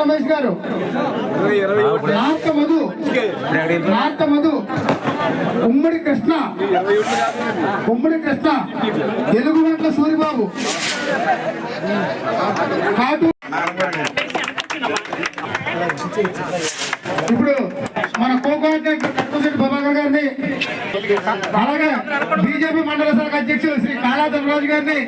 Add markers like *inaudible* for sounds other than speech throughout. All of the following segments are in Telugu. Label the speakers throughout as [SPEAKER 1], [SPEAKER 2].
[SPEAKER 1] రమేష్ గారు. నార్త మధు నార్త మధు ఉమ్మడి కృష్ణ ఉమ్మడి కృష్ణ తెలుగుగంట్ల సూరిబాబు. కాటు ఇప్పుడు మన కోకోటి కట్టశెట్టి ప్రభాకర్ గారిని అలాగే బీజేపీ మండల శాఖ అధ్యక్షులు శ్రీ కాళా ధనరాజు గారిని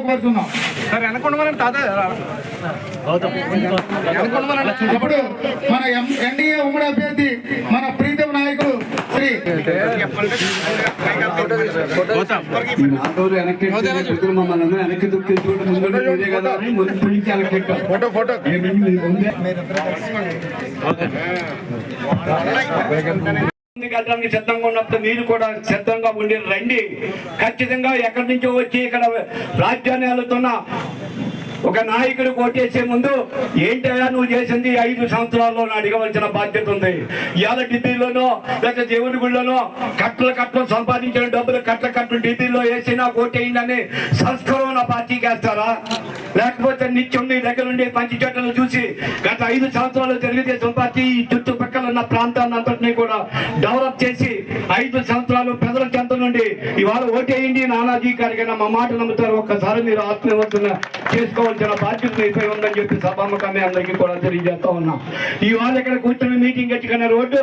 [SPEAKER 1] కోరుతున్నాం.
[SPEAKER 2] సార్ వెనకొండమని తాత వెనకొండమని
[SPEAKER 1] ఇప్పుడు మన ఎం- ఎన్డీఏ ఉమ్మడి అభ్యర్థి మన ప్రీతం నాయకుడు శ్రీ
[SPEAKER 3] మమ్మల్ని వెనక్కి దుక్కించుకుంటూ ముందు కదా ముందు వెనక్కి.
[SPEAKER 2] Photo photo.
[SPEAKER 3] ముందే
[SPEAKER 4] వెళ్ళడానికి సిద్ధంగా ఉన్నప్పుడు మీరు కూడా సిద్ధంగా ఉండి రండి. ఖచ్చితంగా ఎక్కడి నుంచో వచ్చి ఇక్కడ రాజ్యాన్ని వెళుతున్న ఒక నాయకుడు కోటేసే ముందు ఏంటయ్యా నువ్వు చేసింది ఐదు సంవత్సరాల్లో అడగవలసిన బాధ్యత ఉంది. ఇవాళ ఢిల్లీలోనో లేక దేవుడి గుళ్ళలోనో కట్టలు కట్టలు సంపాదించిన డబ్బులు కట్ల కట్టలు ఢిల్లీలో వేసినా కోటేయిందని సంస్కరణ పార్టీకి వేస్తారా లేకపోతే నిత్యం మీ దగ్గర ఉండే పంచి చెట్లను చూసి గత ఐదు సంవత్సరాలు తెలుగుదేశం పార్టీ ఈ చుట్టుపక్కల ఉన్న ప్రాంతాన్ని అంతటినీ కూడా డెవలప్ చేసి ఐదు సంవత్సరాలు ప్రజల చెంత నుండి ఇవాళ ఓటేయండి నానాజీ గారికైనా మా మాట నమ్ముతారు. ఒక్కసారి మీరు ఆత్మవిమర్శన చేసుకోవాల్సిన బాధ్యత మీపై ఉందని చెప్పి సభాముఖమే అందరికీ కూడా తెలియజేస్తా ఉన్నా. ఇవాళ ఇక్కడ కూర్చొని మీటింగ్ ఎచ్చుకున్న రోడ్డు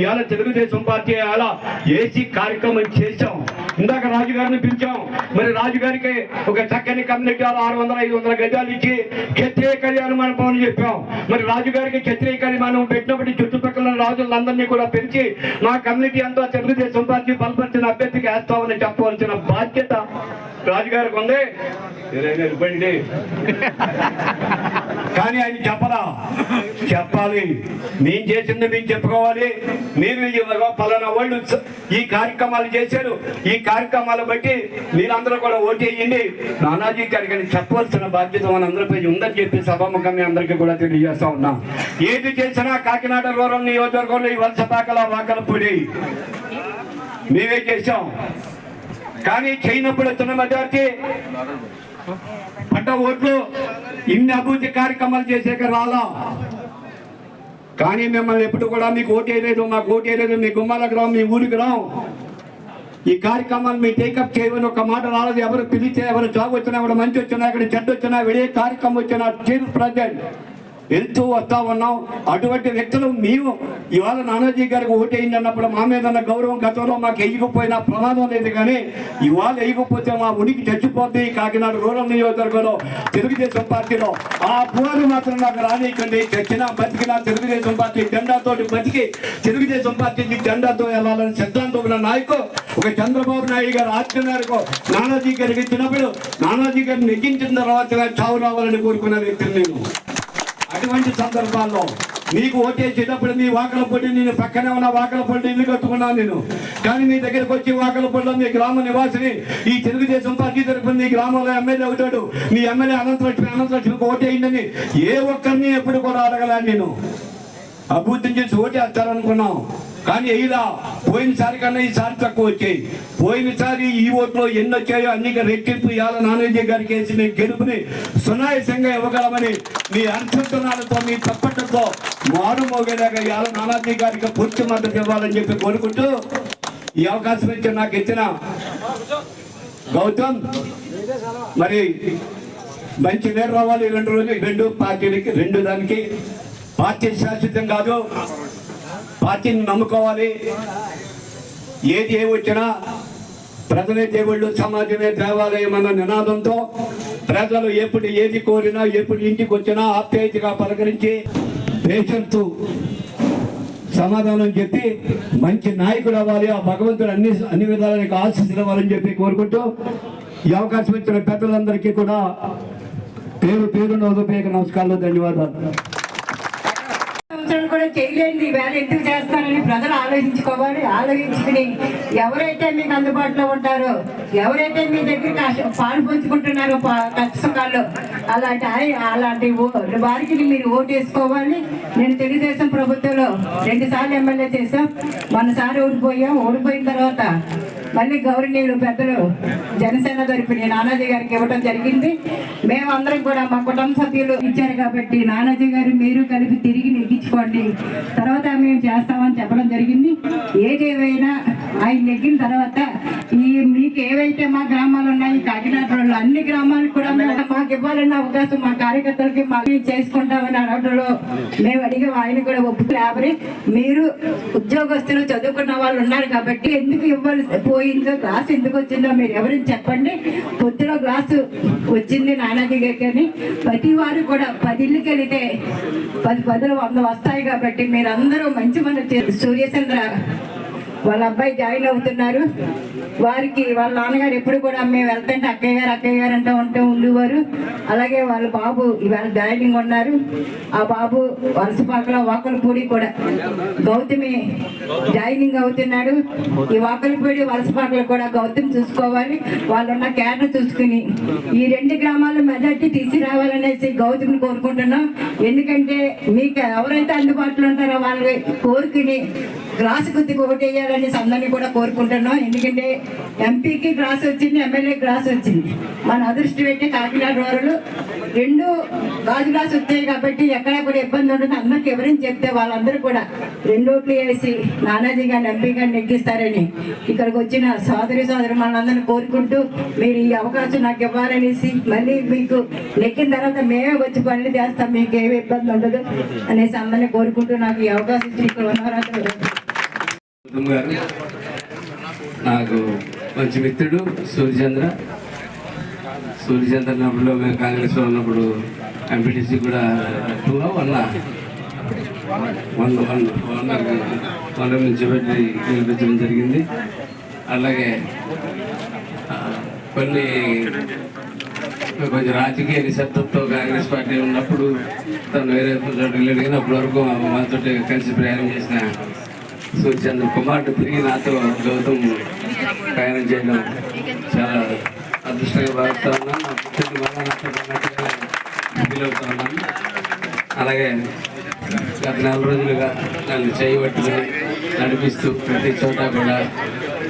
[SPEAKER 4] ఇవాళ తెలుగుదేశం పార్టీ ఇవాళ ఏసీ కార్యక్రమం చేశాం. ఇందాక రాజు గారిని పిలిచాం. మరి రాజు గారికి ఒక చక్కని కమ్యూనిటీ ఆరు వందల ఐదు వందల గజాలు ఇచ్చి క్షత్రియ కళ్యాణ మండపం అని చెప్పాం. మరి రాజు గారికి క్షత్రియ కళ్యాణం పెట్టినప్పుడు చుట్టుపక్కల రాజులందరినీ కూడా పెంచి మా కమ్యూనిటీ అంతా తెలుగుదేశం పార్టీ బలపరిచిన అభ్యర్థికి వేస్తామని చెప్పవలసిన బాధ్యత రాజుగారికి ఉంది. ఇవ్వండి కానీ ఆయన చెప్పరా? చెప్పాలి. మేము చేసింది మేము చెప్పుకోవాలి. మీరు పలానా వాళ్ళు ఈ కార్యక్రమాలు చేశారు. ఈ కార్యక్రమాలు బట్టి మీరందరూ కూడా ఓటేయండి నానాజీ గారికి చెప్పవలసిన బాధ్యత మన అందరిపై ఉందని చెప్పి సభాముఖం మీ అందరికీ కూడా తెలియజేస్తా ఉన్నా. ఏది చేసినా కాకినాడ రూరల్ నియోజకవర్గంలో ఈ వలస పాకల వాకలపూడి మేమే చేశాం. కానీ చేయనప్పుడు వచ్చిన మెజార్టీ పడ్డ ఓట్లు ఇన్ని అభివృద్ధి కార్యక్రమాలు చేసాక రాలా. కానీ మిమ్మల్ని ఎప్పుడు కూడా మీకు ఓటేయలేదు మాకు ఓటేయలేదు మీ గుమ్మాలకు రావు మీ ఊరికి రావు ఈ కార్యక్రమాలు మీ టేకప్ చేయమని ఒక మాట రాలేదు. ఎవరు పిలిచే ఎవరు జాబ్ వచ్చినా ఎవరు మంచి వచ్చినా ఇక్కడ చెడ్డ వచ్చినా విడే కార్యక్రమం వచ్చినా చీఫ్ ప్రెసిడెంట్ వెళ్తూ వస్తా ఉన్నాం అటువంటి వ్యక్తులు మేము ఇవాళ నానాజీ గారికి ఓటేయండి అన్నప్పుడు మా మీద ఉన్న గౌరవం గతంలో మాకు ఎయ్యకపోయినా ప్రమాదం లేదు కానీ ఇవాళ వేయకపోతే మా ఉనికి చచ్చిపోద్ది కాకినాడ రూరల్ నియోజకవర్గంలో తెలుగుదేశం పార్టీలో. ఆ పోరు మాత్రం నాకు రానియకండి. చచ్చినా బతికినా తెలుగుదేశం పార్టీ జెండాతో బతికి తెలుగుదేశం పార్టీకి జెండాతో వెళ్ళాలని సిద్ధాంతం ఉన్న నాయకు ఒక చంద్రబాబు నాయుడు గారు ఆజ్ఞ మేరకు నానాజీ గారికి ఇచ్చినప్పుడు నానాజీ గారిని నెగ్గించిన తర్వాత చావు రావాలని కోరుకున్న వ్యక్తిని నేను. అటువంటి సందర్భాల్లో మీకు ఓటేసేటప్పుడు మీ వాకల పొడి నేను పక్కనే ఉన్న వాకల పొడి ఇల్లు కట్టుకున్నాను నేను. కానీ మీ దగ్గరకు వచ్చి వాకల పొడిలో మీ గ్రామ నివాసిని ఈ తెలుగుదేశం పార్టీ తరఫున మీ గ్రామంలో ఎమ్మెల్యే అవుతాడు. మీ ఎమ్మెల్యే అనంతలక్ష్మి అనంతలక్ష్మికి ఓటేయండి ఏ ఒక్కరిని ఎప్పుడు కూడా అడగలేను నేను. అభివృద్ధి చేసి ఓటేస్తారనుకున్నాం కానీ ఇలా పోయినసారి కన్నా ఈసారి తక్కువ వచ్చాయి. పోయినసారి ఈ ఓట్లో ఎన్ని వచ్చాయో అన్ని రెట్టింపు ఇవాళ నానాజీ గారికి వేసి మీ గెలుపుని సునాయసంగా ఇవ్వగలమని మీ అనుసంధానాలతో మీ తప్పటతో మారు మోగేలాగా ఇవాళ నానాజీ గారికి పూర్తి మద్దతు ఇవ్వాలని చెప్పి కోరుకుంటూ ఈ అవకాశం ఇచ్చి నాకు ఇచ్చిన గౌతమ్ మరి మంచి నేరు రావాలి. రెండు రోజులు రెండు పార్టీలకి రెండు దానికి పార్టీ శాశ్వతం కాదు. పార్టీని నమ్ముకోవాలి. ఏది ఏ వచ్చినా ప్రజలే దేవుళ్ళు సమాజమే దేవాలయం అన్న నినాదంతో ప్రజలు ఎప్పుడు ఏది కోరినా ఎప్పుడు ఇంటికి వచ్చినా ఆప్యాయతగా పలకరించి పేషెంట్ సమాధానం చెప్పి మంచి నాయకుడు అవ్వాలి. ఆ భగవంతుడు అన్ని అన్ని విధాలకు ఆశీస్సులు ఇవ్వాలని చెప్పి కోరుకుంటూ ఈ అవకాశం ఇచ్చిన పెద్దలందరికీ కూడా పేరు పేరున నోదోపేక నమస్కారాలు ధన్యవాదాలు.
[SPEAKER 5] గ్రామాలు కూడా చేయలేంది ఈవేళ ఎందుకు చేస్తారని ప్రజలు ఆలోచించుకోవాలి. ఆలోచించుకుని ఎవరైతే మీకు అందుబాటులో ఉంటారో ఎవరైతే మీ దగ్గర పాలు పంచుకుంటున్నారో కష్ట సుఖాల్లో అలాంటి అలాంటి ఓ- వారికి మీరు ఓటు వేసుకోవాలి. నేను తెలుగుదేశం ప్రభుత్వంలో రెండు సార్లు ఎమ్మెల్యే చేశాం. మనసారి ఓడిపోయాం. ఓడిపోయిన తర్వాత మళ్ళీ గౌరవనీయులు పెద్దలు జనసేన తరపున నానాజీ గారికి ఇవ్వడం జరిగింది. మేమందరం కూడా మా కుటుంబ సభ్యులు ఇచ్చారు కాబట్టి నానాజీ గారు మీరు కలిపి తిరిగి నెగ్గించుకోండి తర్వాత మేము చేస్తామని చెప్పడం జరిగింది. ఏదేమైనా ఆయన నెగ్గిన తర్వాత ఈ మీకు ఏవైతే మా గ్రామాలు ఉన్నాయి కాకినాడ రోడ్లు అన్ని గ్రామాలకు కూడా మేము మాకు ఇవ్వాలన్న అవకాశం మా కార్యకర్తలకి మాకు చేసుకుంటామని అడగడంలో మేము అడిగే. ఆయన కూడా ఒప్పుకు లేబరి మీరు ఉద్యోగస్తులు చదువుకున్న వాళ్ళు ఉన్నారు కాబట్టి ఎందుకు ఇవ్వాల్సి పోయిందో గ్లాస్ ఎందుకు వచ్చిందో మీరు ఎవరైనా చెప్పండి. పొద్దున గ్లాసు వచ్చింది నానాజీ గారికి అని ప్రతి వారు కూడా పది ఇళ్ళకి వెళితే పది పదులు వంద వస్తాయి కాబట్టి మీరు అందరూ మంచి మన సూర్యచంద్ర వాళ్ళ అబ్బాయి జాయిన్ అవుతున్నారు. వారికి వాళ్ళ నాన్నగారు ఎప్పుడు కూడా మేము వెళ్తుంటే అక్కయ్య గారు అక్కయ్య గారు అంటూ ఉంటూ ఉండేవారు. అలాగే వాళ్ళ బాబు ఇవాళ జాయినింగ్ ఉన్నారు. ఆ బాబు వలసపాకలో వాకలపూడి కూడా గౌతమి జాయినింగ్ అవుతున్నాడు. ఈ వాకలపూడి వలసపాకలు కూడా గౌతమి చూసుకోవాలి. వాళ్ళున్న కేటర్ చూసుకుని ఈ రెండు గ్రామాలు మెజార్టీ తీసుకురావాలనేసి గౌతమిని కోరుకుంటున్నాం. ఎందుకంటే మీకు ఎవరైతే అందుబాటులో ఉంటారో వాళ్ళని కోరుకుని గ్రాస్ గుర్తుకు ఓటేయాలని అందరినీ కూడా కోరుకుంటున్నాం. ఎందుకంటే ఎంపీకి గ్రాస్ వచ్చింది ఎమ్మెల్యే గ్రాస్ వచ్చింది. మన అదృష్టం పెట్టి కాకినాడ వారు రెండు గాజు గ్లాస్ వచ్చాయి కాబట్టి ఎక్కడా కూడా ఇబ్బంది ఉండదు. అందరికి ఎవరైనా చెప్తే వాళ్ళందరూ కూడా రెండు ఓట్లు వేసి నానాజీ గారిని ఎంపీ గారిని ఎక్కిస్తారని ఇక్కడికి వచ్చిన సోదరి సోదరి మనందరిని కోరుకుంటూ మీరు ఈ అవకాశం నాకు ఇవ్వాలనేసి మళ్ళీ మీకు నెక్కిన తర్వాత మేమే వచ్చి పనులు చేస్తాం. మీకు ఏమి ఇబ్బంది ఉండదు అనేసి అందరినీ కోరుకుంటూ నాకు ఈ అవకాశం ఇచ్చి ఇక్కడ ఉన్నవారందరూ
[SPEAKER 3] గారు నాకు మంచి మిత్రుడు సూర్యచంద్ర. సూర్యచంద్ర ఉన్నప్పుడు మేము కాంగ్రెస్లో ఉన్నప్పుడు ఎంపీటీసీ కూడా two one one one one one నుంచి పెట్టి గెలిపించడం జరిగింది. అలాగే కొన్ని కొంచెం రాజకీయ నిశ్శబ్దంతో కాంగ్రెస్ పార్టీ ఉన్నప్పుడు తను వేరే చోట వెళ్ళాడు అప్పటి వరకు మాతో కలిసి ప్రయాణం చేసిన సూర్యచంద్ర కుమారుడు తిరిగి నాతో గౌతమ్ ప్రయాణం చేయడం చాలా అదృష్టంగా భావిస్తా ఉన్నాను నా పుట్టిన మళ్ళా నాతో ఉన్నట్టుగా ఫీల్ అవుతా ఉన్నాను అలాగే గత నెల రోజులుగా నన్ను చేయబట్టుకుని నడిపిస్తూ ప్రతి చోట కూడా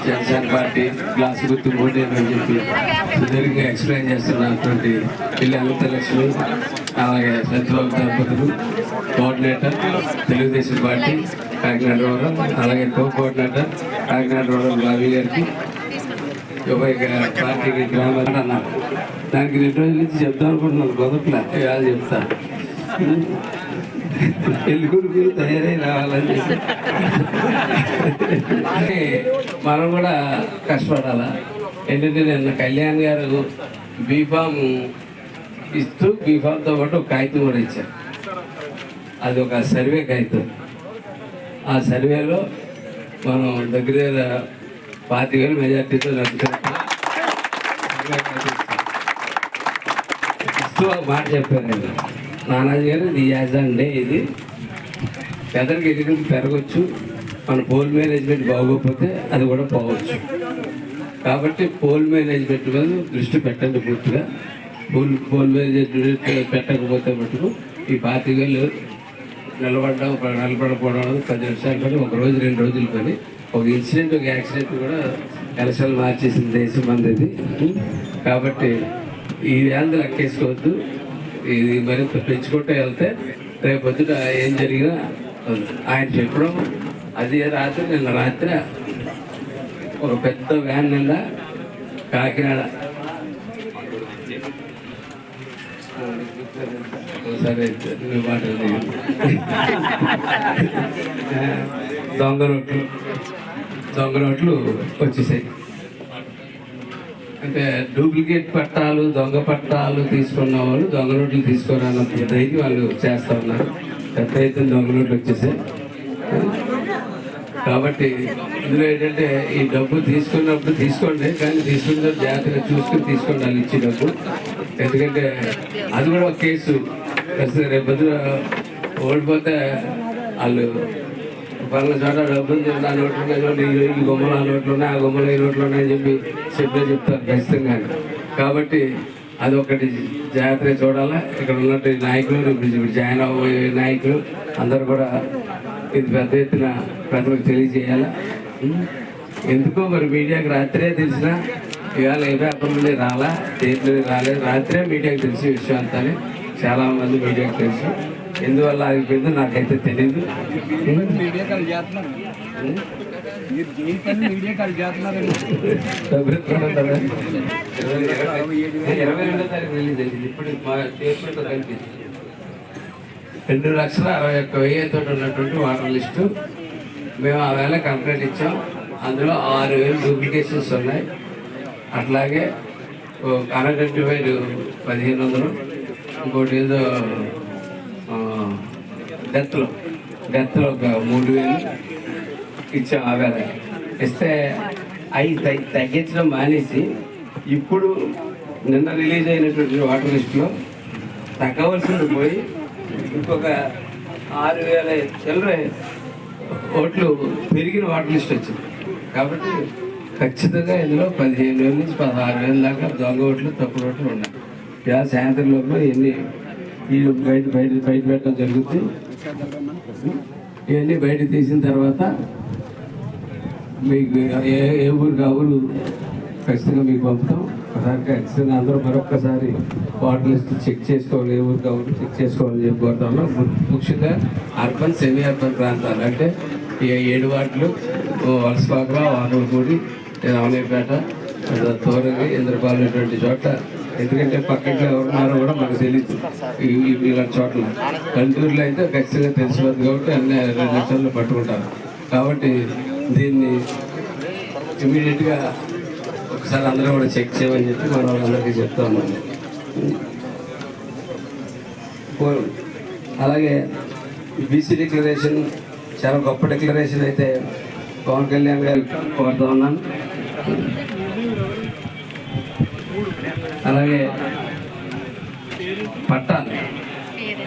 [SPEAKER 3] జనసేన పార్టీ గ్లాస్ గుర్తు ఓటేదని చెప్పి సుదీర్ఘంగా ఎక్స్ప్లెయిన్ చేస్తున్నటువంటి పిల్లి అనంతలక్ష్మి అలాగే సత్యబాబు దంపతులు coordinator Telugu Desam party Kakinada rural అలాగే co coordinator Kakinada rural Bobby గారికి ఉభయ పార్టీకి గ్రామాలు అన్నారు. దానికి రెండు రోజుల నుంచి చెప్తాం అనుకుంటున్నాను మొదట్లో ఇవాళ చెప్తా. పెళ్ళి తయారై రావాలని చెప్పి. అంటే మనం కూడా కష్టపడాలా? ఏంటంటే నిన్న కళ్యాణ్ గారు బీఫామ్ ఇస్తూ బీఫామ్తో పాటు ఒక కాగితం కూడా ఇచ్చారు. అది ఒక సర్వే కాగితం. ఆ సర్వేలో మనం దగ్గర దగ్గర పాతి వేలు మెజార్టీతో నడుచుకుంటాం ఇస్తూ ఒక మాట చెప్పారండి నానాజీ గారు ఇది యాజండే ఇది. పెదరికి ఎదుగుతుంది పెరగచ్చు. మన పోల్ మేనేజ్మెంట్ బాగోకపోతే అది కూడా పోవచ్చు. కాబట్టి పోల్ మేనేజ్మెంట్ మీద దృష్టి పెట్టండి పూర్తిగా. పోల్ పోల్ మేనేజ్మెంట్ పెట్టకపోతే మటుకు ఈ పాతి వేలు నిలబడడం ఒక నిలబడకపోవడం అనేది పది నిమిషాలు పని ఒక రోజు రెండు రోజులు పని. ఒక ఇన్సిడెంట్ ఒక యాక్సిడెంట్ కూడా ఎలక్షన్ మార్చేసిన దేశం మంది ఇది కాబట్టి ఈ వేళ లెక్కేసుకోవద్దు ఇది మరింత పెంచుకుంటూ వెళ్తే రేపు పొద్దుట ఏం జరిగినా ఆయన చెప్పడం అది రాత్రి? నిన్న రాత్రి ఒక పెద్ద వ్యాన్ నిండా కాకినాడ సరే *laughs* మాట దొంగ నోట్లు. దొంగ నోట్లు వచ్చేసాయి. అంటే డూప్లికేట్ పట్టాలు దొంగ పట్టాలు తీసుకున్న వాళ్ళు దొంగ నోట్లు తీసుకోరానంత ధైర్యం వాళ్ళు చేస్తూ ఉన్నారు. పెద్ద ఎత్తున దొంగ నోట్లు వచ్చేసాయి. కాబట్టి ఇందులో ఏంటంటే ఈ డబ్బు తీసుకున్నప్పుడు తీసుకోండి కానీ తీసుకున్న జాగ్రత్తగా చూసుకుని తీసుకోండి వాళ్ళు ఇచ్చే డబ్బు. ఎందుకంటే అది కూడా ఒక కేసు. ప్రస్తుతం రేపు ఓడిపోతే వాళ్ళు పలానా చోట డబ్బులు నా నోట్లు ఉన్నాయి చూడండి, ఈ- గుమ్మలు ఆ నోట్లు ఉన్నాయి ఆ గుమ్మలు ఈ నోట్లు ఉన్నాయని చెప్పి చెప్పే చెప్తారు ఖచ్చితంగా. కాబట్టి అది ఒకటి జాగ్రత్తగా చూడాలా. ఇక్కడ ఉన్నట్టు నాయకులు ఇప్పుడు జాయిన్ అవ్వబోయే నాయకులు అందరూ కూడా ఇది పెద్ద ఎత్తున ప్రజలకు తెలియజేయాలా. ఎందుకో మరి మీడియాకి రాత్రే తెలిసిన ఇవాళ ఏ పేపర్ నుండి రాలా దేంట్లో రాలేదు రాత్రే మీడియాకి తెలిసి విషయం అంతా చాలా మంది మీడియాకి తెలుసు. ఎందువల్ల ఆగిపోయిందో నాకైతే తెలియదు ఇరవై రెండో తారీఖు రిలీజ్ అయింది. ఇప్పుడు రెండు లక్షల అరవై ఒక్క వెయ్యి తోటి ఉన్నటువంటి వాటర్ లిస్టు. మేము ఆ వేళ కంప్లైంట్ ఇచ్చాం. అందులో ఆరు వేలు డూప్లికేషన్స్ ఉన్నాయి. అట్లాగే అన్ఐడెంటిఫైడ్ పదిహేను వందలు. ఇంకోటి ఏదో డెత్లో డెత్లో ఒక మూడు వేలు ఇచ్చాం ఆ ఇస్తే అవి తగ్గి- తగ్గించడం మానేసి ఇప్పుడు నిన్న రిలీజ్ అయినటువంటి వాటర్ లిస్టులో తగ్గవలసింది పోయి ఇంకొక ఆరు వేల చిల్లర ఓట్లు పెరిగిన వాటర్ లిస్ట్ వచ్చింది. కాబట్టి ఖచ్చితంగా ఇందులో పదిహేను వేల నుంచి పదహారు వేల దాకా దొంగ ఓట్లు తప్పుడు ఓట్లు ఉన్నాయి. ఇలా సాయంత్రం లోపల ఎన్ని వీళ్ళు బయట బయట బయట పెట్టడం జరుగుతుంది. ఇవన్నీ బయట తీసిన తర్వాత మీకు ఏ ఏ ఊరికి ఆ ఊరు ఖచ్చితంగా మీకు పంపుతాం. ఒకసారి ఖచ్చితంగా అందరూ మరొక్కసారి వాటర్ లిస్ట్ చెక్ చేసుకోవాలి ఏ ఊరికి ఆ ఊరు చెక్ చేసుకోవాలని చెప్పి కోరుతా ఉన్నాం ముఖ్యంగా అర్బన్ సెమీ అర్బన్ ప్రాంతాలు అంటే ఈ ఏడు వార్డులు ఓ వలసపాకల వాకలపూడి తోరంగి ఇంద్రపాలెం అనేటువంటి చోట్ల ఎందుకంటే పక్కట్లో ఎవరున్నారో కూడా మనకు తెలియదు ఇలాంటి చోట్ల. కంటూరులో అయితే ఖచ్చితంగా తెలిసిపోతుంది కాబట్టి అన్ని రెండు లక్షల్లో పట్టుకుంటారు. కాబట్టి దీన్ని ఇమీడియట్గా ఒకసారి అందరూ కూడా చెక్ చేయమని చెప్పి మనం అందరికీ చెప్తా ఉన్నాం అలాగే బీసీ డిక్లరేషన్ చాలా గొప్ప డిక్లరేషన్ అయితే పవన్ కళ్యాణ్ గారు కోరుతా ఉన్నాను. అలాగే పట్టాలు.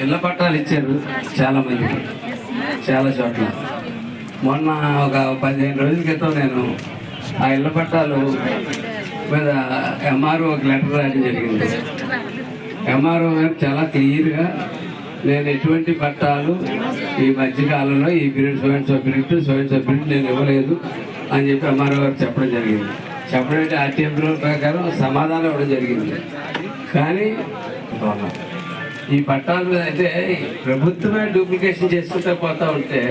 [SPEAKER 3] ఇళ్ళ పట్టాలు ఇచ్చారు చాలా మందికి చాలా చోట్ల. మొన్న ఒక పదిహేను రోజుల క్రితం నేను ఆ ఇళ్ళ పట్టాలు మీద ఎంఆర్ఓ ఒక లెటర్ రాయడం జరిగింది. ఎంఆర్ఓ గారు చాలా క్లియర్గా నేను ఎటువంటి పట్టాలు ఈ మధ్యకాలంలో ఈ period so and so period so and so period నేను ఇవ్వలేదు అని చెప్పి ఎంఆర్ఓ గారు చెప్పడం జరిగింది. అంటే ఆర్టీఎం రూల్ ప్రకారం సమాధానం ఇవ్వడం జరిగింది. కానీ. ఈ పట్టాల మీద అయితే ప్రభుత్వమే డూప్లికేషన్ చేసుకుంటూ పోతా ఉంటే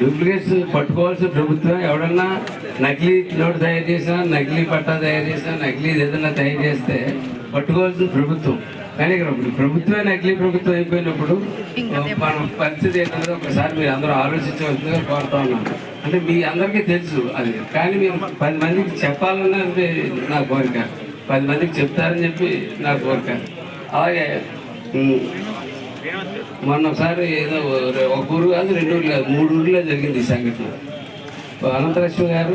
[SPEAKER 3] డూప్లికేషన్ పట్టుకోవాల్సిన ప్రభుత్వం ఎవడన్నా నకిలీ నోటు తయారు చేసినా నకిలీ పట్టా తయారు చేసినా నకిలీ ఏదైనా తయారు చేస్తే పట్టుకోవాల్సిన ప్రభుత్వం. కానీ ఇక్కడ ప్రభుత్వమే నకిలీ ప్రభుత్వం అయిపోయినప్పుడు మన పరిస్థితి ఏంటంటే ఒకసారి మీరు అందరూ ఆలోచించవలసిందిగా కోరుతా ఉన్నాను. అంటే మీ అందరికీ తెలుసు అది. కానీ మీరు పది మందికి చెప్పాలన్నది నా కోరిక. పది మందికి చెప్తారని చెప్పి నా కోరిక. అలాగే మొన్నసారి మొన్న ఒకసారి ఏదో ఒక ఊరు కాదు రెండు ఊర్లు కాదు మూడు ఊర్లో జరిగింది ఈ సంఘటన. అనంతలక్ష్మి గారు